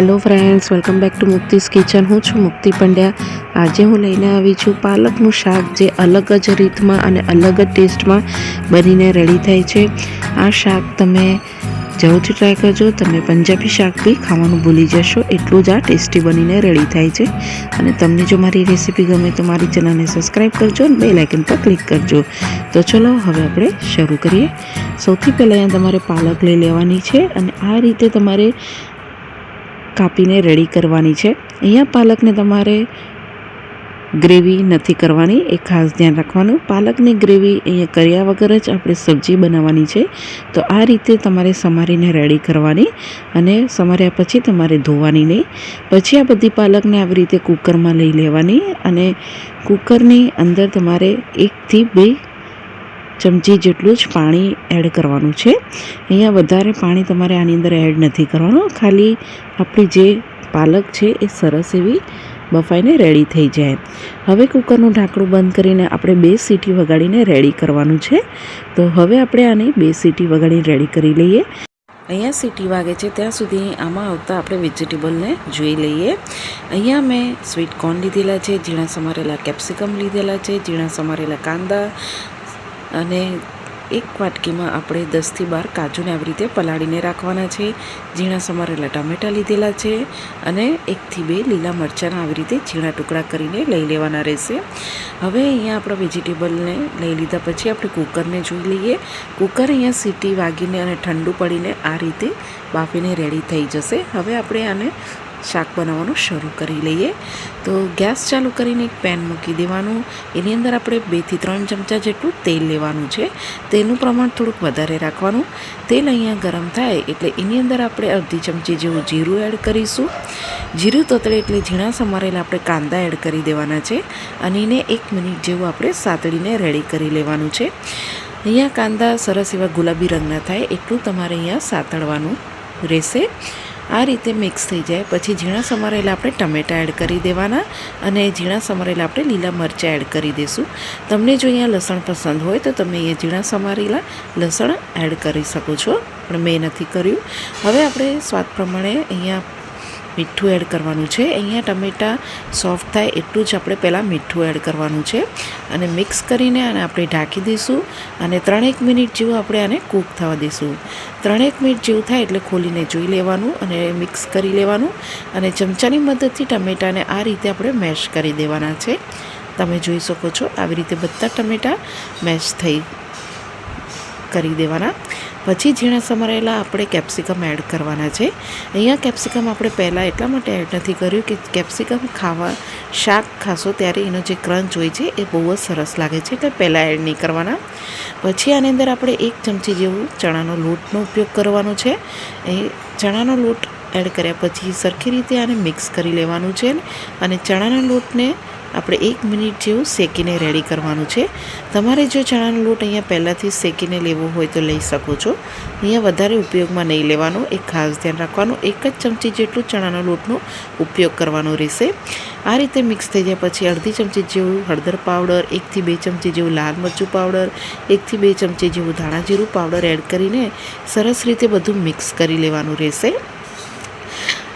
Hello friends, welcome back to મુક્તિસ kitchen. હું છું મુક્તિ પંડ્યા. આજે હું લઈને આવી છું પાલકનું શાક જે અલગ જ રીતમાં અને અલગ જ ટેસ્ટમાં બનીને રેડી થાય છે. આ શાક તમે જરૂરથી ટ્રાય કરજો. તમે પંજાબી શાક બી ખાવાનું ભૂલી જશો. એટલું જ આ ટેસ્ટી બનીને રેડી થાય છે. અને તમને જો મારી રેસીપી ગમે તો મારી ચેનલને સબસ્ક્રાઈબ કરજો અને બે લાઇકન પર ક્લિક કરજો. તો ચલો હવે આપણે શરૂ કરીએ. સૌથી પહેલાં અહીંયા તમારે પાલક લઈ લેવાની છે અને આ રીતે તમારે કાપીને રેડી કરવાની છે. અહીંયા પાલકને તમારે ગ્રેવી નથી કરવાની, એ ખાસ ધ્યાન રાખવાનું. પાલકની ગ્રેવી અહીંયા કર્યા વગર જ આપણે સબ્જી બનાવવાની છે. તો આ રીતે તમારે સમારીને રેડી કરવાની અને સમાર્યા પછી તમારે ધોવાની નહીં. પછી આ બધી પાલકને આવી રીતે કુકરમાં લઈ લેવાની અને કુકરની અંદર તમારે એકથી બે ચમચી જેટલું જ પાણી એડ કરવાનું છે. અહીંયા વધારે પાણી તમારે આની અંદર એડ નથી કરવાનું. ખાલી આપણી જે પાલક છે એ સરસ એવી બફાઈને રેડી થઈ જાય. હવે કુકરનું ઢાંકણું બંધ કરીને આપણે બે સીટી વગાડીને રેડી કરવાનું છે. તો હવે આપણે આને બે સીટી વગાડીને રેડી કરી લઈએ. અહીંયા સીટી વાગે છે. ત્યાં સુધી આમાં આવતા આપણે વેજીટેબલને જોઈ લઈએ. અહીંયા મેં સ્વીટ કોર્ન લીધેલા છે, ઝીણા સમારેલા કેપ્સિકમ લીધેલા છે, ઝીણા સમારેલા કાંદા અને એક વાટકીમાં આપણે દસથી બાર કાજુને આવી રીતે પલાળીને રાખવાના છે. ઝીણા સમારેલા ટામેટાં લીધેલા છે અને એકથી બે લીલા મરચાંના આવી રીતે ઝીણા ટુકડા કરીને લઈ લેવાના રહેશે. હવે અહીંયા આપણા વેજીટેબલને લઈ લીધા પછી આપણે કુકરને જોઈ લઈએ. કુકર અહીંયા સીટી વાગીને અને ઠંડુ પડીને આ રીતે બાફીને રેડી થઈ જશે. હવે આપણે આને શાક બનાવવાનું શરૂ કરી લઈએ. તો ગેસ ચાલુ કરીને એક પેન મૂકી દેવાનું. એની અંદર આપણે બેથી ત્રણ ચમચા જેટલું તેલ લેવાનું છે. તેલનું પ્રમાણ થોડુંક વધારે રાખવાનું. તેલ અહીંયા ગરમ થાય એટલે એની અંદર આપણે અડધી ચમચી જેવું જીરું એડ કરીશું. જીરું તતળે એટલે ઝીણા સમારેલા આપણે કાંદા એડ કરી દેવાના છે અને એને એક મિનિટ જેવું આપણે સાતળીને રેડી કરી લેવાનું છે. અહીંયા કાંદા સરસ એવા ગુલાબી રંગના થાય એટલું તમારે અહીંયા સાતળવાનું રહેશે. આ રીતે મિક્સ થઈ જાય. પછી ઝીણા સમારેલા આપણે ટમેટાં એડ કરી દેવાના અને ઝીણા સમારેલા આપણે લીલા મરચાં એડ કરી દઈશું તમને જો અહીંયા લસણ પસંદ હોય તો તમે અહીંયા ઝીણા સમારેલા લસણ એડ કરી શકો છો. પણ મેં નથી કર્યું. હવે આપણે સ્વાદ પ્રમાણે અહીંયા મીઠું એડ કરવાનું છે. અહીંયા ટમેટાં સોફ્ટ થાય એટલું જ આપણે પહેલાં મીઠું એડ કરવાનું છે. અને મિક્સ કરીને આને આપણે ઢાંકી દઈશું અને ત્રણેક મિનિટ જેવું આપણે આને કૂક થવા દઈશું. ત્રણેક મિનિટ જેવું થાય એટલે ખોલીને જોઈ લેવાનું અને મિક્સ કરી લેવાનું અને ચમચાની મદદથી ટમેટાને આ રીતે આપણે મેશ કરી દેવાના છે. તમે જોઈ શકો છો આવી રીતે બધા ટમેટાં મેશ થઈ કરી દેવાના. પછી ઝીણા સમારેલા આપણે કેપ્સિકમ એડ કરવાના છે. અહીંયા કેપ્સિકમ આપણે પહેલાં એટલા માટે એડ નથી કર્યું કે કેપ્સિકમ ખાવા, શાક ખાશો ત્યારે એનો જે ક્રંચ હોય છે એ બહુ જ સરસ લાગે છે એટલે પહેલાં એડ નહીં કરવાના. પછી આની અંદર આપણે એક ચમચી જેવું ચણાનો લોટનો ઉપયોગ કરવાનો છે. એ ચણાનો લોટ એડ કર્યા પછી સરખી રીતે આને મિક્સ કરી લેવાનું છે અને ચણાના લોટને આપણે એક મિનિટ જેવું શેકીને રેડી કરવાનું છે. તમારે જો ચણાનો લોટ અહીંયા પહેલાંથી શેકીને લેવો હોય તો લઈ શકો છો. અહીંયા વધારે ઉપયોગમાં નહીં લેવાનો. એક ખાસ ધ્યાન રાખવાનું. એક જ ચમચી જેટલું ચણાના લોટનો ઉપયોગ કરવાનો રહેશે. આ રીતે મિક્સ થઈ જાય પછી અડધી ચમચી જેવું હળદર પાવડર, એકથી બે ચમચી જેવું લાલ મરચું પાવડર, એકથી બે ચમચી જેવું ધાણા જીરું પાવડર એડ કરીને સરસ રીતે બધું મિક્સ કરી લેવાનું રહેશે.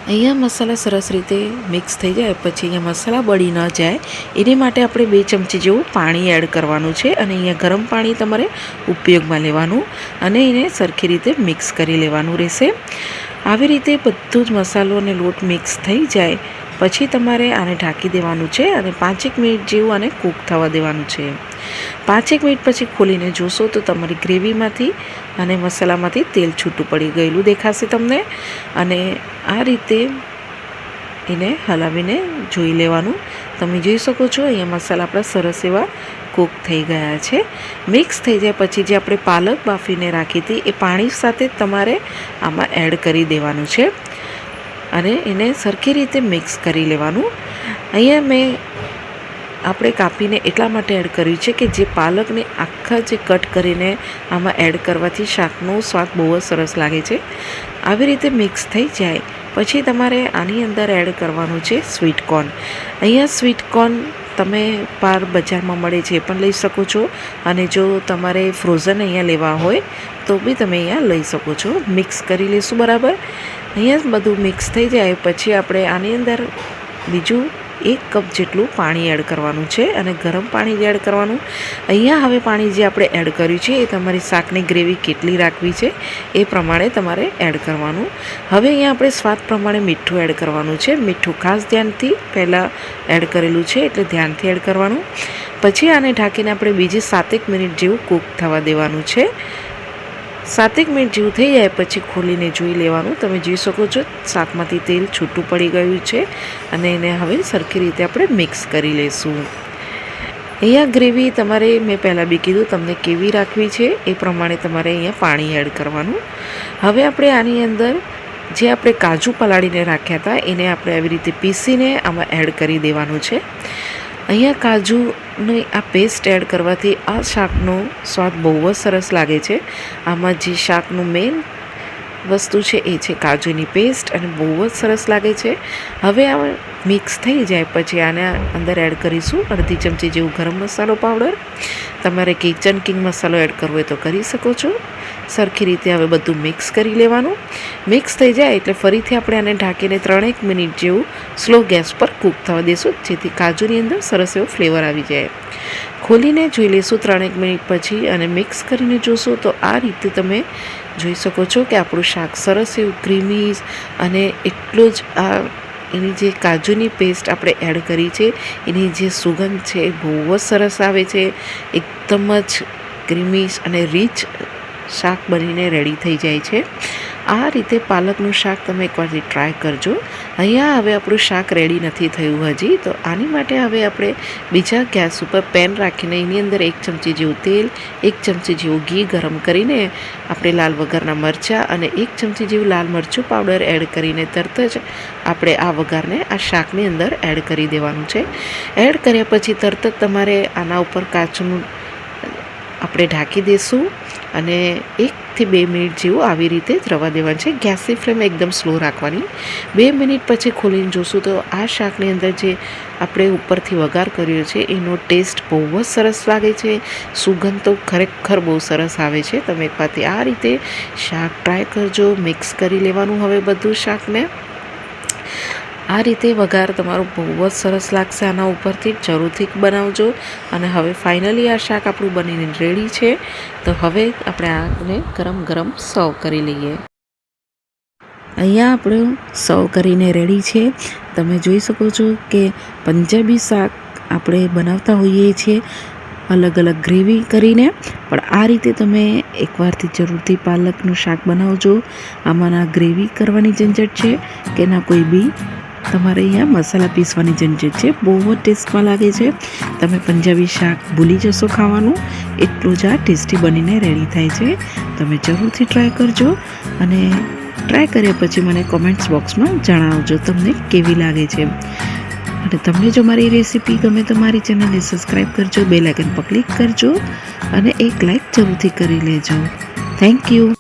અહીંયા મસાલા સરસ રીતે મિક્સ થઈ જાય, પછી અહીંયા મસાલા બળી ન જાય. એની માટે આપણે બે ચમચી જેવું પાણી એડ કરવાનું છે અને અહીંયા ગરમ પાણી તમારે ઉપયોગમાં લેવાનું અને એને સરખી રીતે મિક્સ કરી લેવાનું રહેશે. આવી રીતે બધું જ મસાલો અને લોટ મિક્સ થઈ જાય. પછી તમારે આને ઢાંકી દેવાનું છે અને પાંચેક મિનિટ જેવું આને કૂક થવા દેવાનું છે. પાંચેક મિનિટ પછી ખોલીને જોશો તો તમારી ગ્રેવીમાંથી અને મસાલામાંથી તેલ છૂટું પડી ગયેલું દેખાશે તમને. અને આ રીતે એને હલાવીને જોઈ લેવાનું. તમે જોઈ શકો છો, અહીંયા મસાલા આપણા સરસ એવા કૂક થઈ ગયા છે. મિક્સ થઈ જાય પછી જે આપણે પાલક બાફીને રાખી હતી, એ પાણી સાથે તમારે આમાં એડ કરી દેવાનું છે. અને એને સરખી રીતે મિક્સ કરી લેવાનું. અહીંયા મેં આપણે કાપીને એટલા માટે એડ કર્યું છે કે જે પાલકને આખા જે કટ કરીને આમાં એડ કરવાથી શાકનો સ્વાદ બહુ જ સરસ લાગે છે. આવી રીતે મિક્સ થઈ જાય, પછી તમારે આની અંદર એડ કરવાનું છે સ્વીટ કોર્ન. અહીંયા સ્વીટ કોર્ન તમે પાર બજારમાં મળે છે એ પણ લઈ શકો છો, અને જો તમારે ફ્રોઝન અહીંયા લેવા હોય, તો બી તમે અહીંયા લઈ શકો છો. મિક્સ કરી લઈશું બરાબર. અહીંયા બધું મિક્સ થઈ જાય, પછી આપણે આની અંદર બીજું એક કપ જેટલું પાણી એડ કરવાનું છે અને ગરમ પાણી જ એડ કરવાનું, અહીંયા હવે પાણી જે આપણે એડ કર્યું છે એ તમારી શાકની ગ્રેવી કેટલી રાખવી છે એ પ્રમાણે તમારે એડ કરવાનું. હવે અહીંયા આપણે સ્વાદ પ્રમાણે મીઠું એડ કરવાનું છે. મીઠું ખાસ ધ્યાનથી પહેલાં એડ કરેલું છે એટલે ધ્યાનથી એડ કરવાનું. પછી આને ઢાંકીને આપણે બીજી સાતેક મિનિટ જેવું કૂક થવા દેવાનું છે. સાતેક મિનિટ જેવું થઈ જાય પછી ખોલીને જોઈ લેવાનું. તમે જોઈ શકો છો, શાકમાંથી તેલ છૂટું પડી ગયું છે અને એને હવે સરખી રીતે આપણે મિક્સ કરી લઈશું અહીંયા ગ્રેવી તમારે, મેં પહેલાં બી કીધું તમને કેવી રાખવી છે એ પ્રમાણે તમારે અહીંયા પાણી એડ કરવાનું. હવે આપણે આની અંદર જે આપણે કાજુ પલાળીને રાખ્યા હતા, એને આપણે આવી રીતે પીસીને આમાં એડ કરી દેવાનું છે. અહીંયા કાજુની આ પેસ્ટ એડ કરવાથી આ શાકનો સ્વાદ બહુ જ સરસ લાગે છે. આમાં જે શાકનું મેઇન વસ્તુ છે એ છે કાજુની પેસ્ટ અને બહુ જ સરસ લાગે છે. હવે આ મિક્સ થઈ જાય પછી આને અંદર એડ કરીશું અડધી ચમચી જેવું ગરમ મસાલો પાવડર તમારે કિચન કિંગ મસાલો એડ કરવો હોય તો કરી શકો છો. સરખી રીતે હવે બધું મિક્સ કરી લેવાનું. મિક્સ થઈ જાય એટલે ફરીથી આપણે આને ઢાંકીને ત્રણેક મિનિટ જેવું સ્લો ગેસ પર કૂક થવા દઈશું જેથી કાજુની અંદર સરસ એવો ફ્લેવર આવી જાય. ખોલીને જોઈ લઈશું ત્રણેક મિનિટ પછી અને મિક્સ કરીને જોશું તો આ રીતે તમે જોઈ શકો છો કે આપણું શાક સરસ એવું ક્રીમી અને એટલું જ આ એની જે કાજુની પેસ્ટ આપણે એડ કરી છે, એની જે સુગંધ છે એ બહુ જ સરસ આવે છે. એકદમ જ ક્રીમી અને રીચ શાક બનીને રેડી થઈ જાય છે. આ રીતે પાલકનું શાક તમે એકવારથી ટ્રાય કરજો. અહીંયા હવે આપણું શાક રેડી નથી થયું હજી, તો આની માટે હવે આપણે બીજા ગેસ ઉપર પેન રાખીને એની અંદર એક ચમચી જેવું તેલ, એક ચમચી જેવું ઘી ગરમ કરીને આપણે લાલ વઘારના મરચાં અને એક ચમચી જેવું લાલ મરચું પાવડર એડ કરીને તરત જ આપણે આ વઘારને આ શાકની અંદર એડ કરી દેવાનું છે. એડ કર્યા પછી તરત જ તમારે આના ઉપર કાચનું આપણે ઢાંકી દઈશું અને એકથી બે મિનિટ જેવું આવી રીતે રવા દેવાનું છે. ગેસની ફ્લેમ એકદમ સ્લો રાખવાની. બે મિનિટ પછી ખોલીને જોશું તો આ શાકની અંદર જે આપણે ઉપરથી વઘાર કર્યો છે, એનો ટેસ્ટ બહુ જ સરસ લાગે છે. સુગંધ તો ખરેખર બહુ સરસ આવે છે. તમે એકવારથી આ રીતે શાક ટ્રાય કરજો. મિક્સ કરી લેવાનું હવે બધું શાકને. આ રીતે વઘાર તમારો બહુ જ સરસ લાગશે. આના ઉપરથી જરૂરથી બનાવજો. અને હવે ફાઇનલી આ શાક આપણું બનીને રેડી છે. તો હવે આપણે આને ગરમ ગરમ સર્વ કરી લઈએ. અહીંયા આપણું સર્વ કરીને રેડી છે. તમે જોઈ શકો છો કે પંજાબી શાક આપણે બનાવતા હોઈએ છીએ અલગ અલગ ગ્રેવી કરીને. પણ આ રીતે તમે એકવારથી જરૂરથી પાલકનું શાક બનાવજો. આમાં ના ગ્રેવી કરવાની ઝંઝટ છે કે ના કોઈ બી તમારે અહીંયા મસાલા પીસવાની ઝંઝટ છે. બહુ જ ટેસ્ટમાં લાગે છે. તમે પંજાબી શાક ભૂલી જશો ખાવાનું. એટલું જ આ ટેસ્ટી બનીને રેડી થાય છે. તમે જરૂરથી ટ્રાય કરજો અને ટ્રાય કર્યા પછી મને કોમેન્ટ્સ બોક્સમાં જણાવજો તમને કેવી લાગે છે. અને તમને જો મારી રેસીપી ગમે તો મારી ચેનલને સબસ્ક્રાઈબ કરજો બે લાઇકન પર ક્લિક કરજો અને એક લાઇક જરૂરથી કરી લેજો. Thank you.